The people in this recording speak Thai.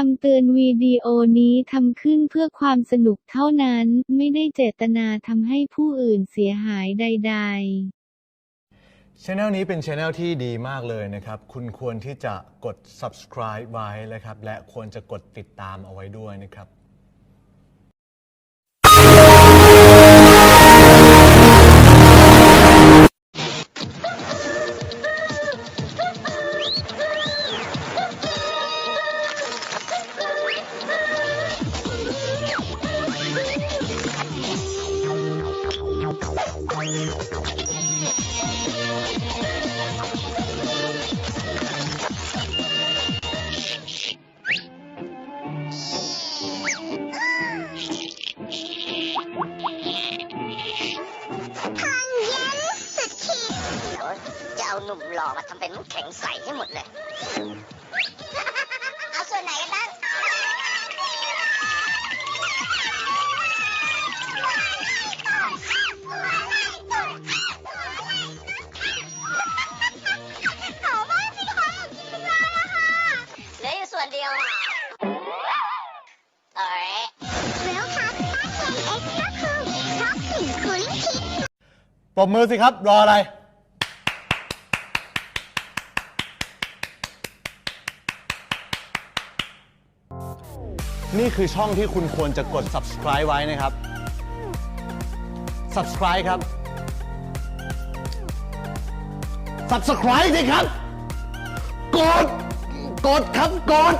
คำเตือนวิดีโอนี้ทำขึ้นเพื่อความสนุกเท่านั้น ไม่ได้เจตนาทำให้ผู้อื่นเสียหายใด ๆ ช anel นี้เป็นช anel ที่ดีมากเลยนะครับ คุณควรที่จะกด subscribe ไว้นะครับ และควรจะกดติดตามเอาไว้ด้วยนะครับ จะเอาหนุ่มหล่อมาทำเป็นน้ำแข็งใสให้หมดเลย ปรบมือสิครับ รออะไร นี่คือช่องที่คุณควรจะกด subscribe ไว้นะครับ subscribe ครับ subscribe สิครับ กด กดครับ กด